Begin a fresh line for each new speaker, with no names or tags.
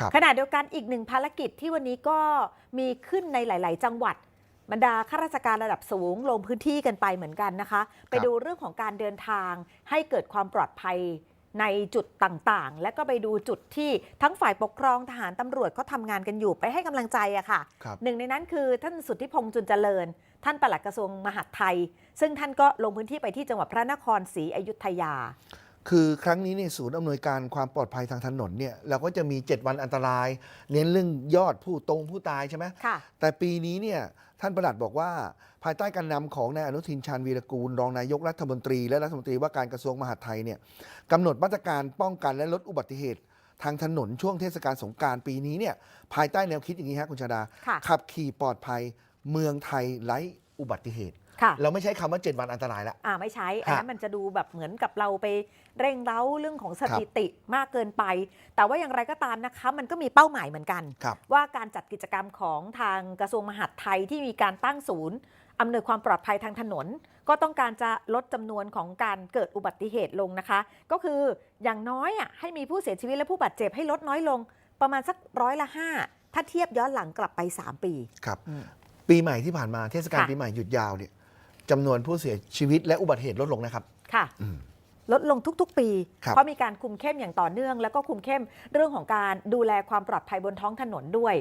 ครับ
ขณะเดียวกันอีกหนึ่งภารกิจที่วันนี้ก็มีขึ้นในหลาย ๆ จังหวัดบรรดาข้าราชการระดับสูงลงพื้นที่กันไปเหมือนกันนะคะ ไปดูเรื่องของการเดินทางให้เกิดความปลอดภัยในจุดต่างๆ และก็ไปดูจุดที่ทั้งฝ่ายปกครองทหารตำรวจเขาทำงานกันอยู่ไปให้กำลังใจอะค่ะ
ครับ
หนึ่งในนั้นคือท่านสุทธิพงษ์จุนเจริญ ท่านปลัดกระทรวงมหาดไทย ซึ่งท่านก็ลงพื้นที่ไปที่จังหวัดพระนครศรีอยุธยา
คือครั้งนี้เนี่ยศูนย์อำนวยการความปลอดภัยทางถนนเนี่ยเราก็จะมี 7 วันอันตราย เน้นเรื่องยอดผู้ตรงผู้ตายใช่ไหม
ค่ะ
แต่ปีนี้เนี่ยท่านประหลัดบอกว่า ภายใต้การนำของนายอนุทินชาญวีรกูล รองนายกรัฐมนตรี และรัฐมนตรีว่าการกระทรวงมหาดไทยเนี่ยกำหนดมาตรการป้องกันและลดอุบัติเหตุ ทางถนนช่วงเทศกาลสงกรารปีนี้เนี่ยภายใต้แนวคิดอย่างนี้ฮะคุณชาดา
ค่ะ
ขับขี่ปลอดภัยเมืองไทยไร้อุบัติเหตุ
ค่ะ
เราไม่ใช้คำว่า 7 วันอันตรายแล้ว
อ่าไม่ใช้อันนั้น
ฮะ
มันจะดูแบบเหมือนกับเราไปเร่งเร้าเรื่องของส
ครับ
ถิติมากเกินไป แต่ว่าอย่างไรก็ตามนะคะ มันก็มีเป้าหมายเหมือนกัน
ครับ
ว่าการจัดกิจกรรมของทางกระทรวงมหาดไทยที่มีการตั้งศูนย์อำนวยความปลอดภัยทางถนน ก็ต้องการจะลดจำนวนของการเกิดอุบัติเหตุลงนะคะ ก็คืออย่างน้อยอะให้มีผู้เสียชีวิตและผู้บาดเจ็บให้ลดน้อยลง ประมาณสักร้อยละห้าถ้าเทียบย้อนหลังกลับไป 3 ปี
ครับ
อืม
ปีใหม่ที่ผ่านมาเทศกาล
ค่ะ
ปีใหม่หยุดยาวเนี่ย จำนวนผู้เสียชีวิตและอุบัติเหตุลดลงนะครับ
ค่ะ
อืม
ลดลงทุกๆ ปี
ครับ
เพราะมีการคุมเข้มอย่างต่อเนื่อง แล้วก็คุมเข้มเรื่องของการดูแลความปลอดภัยบนท้องถนนด้วย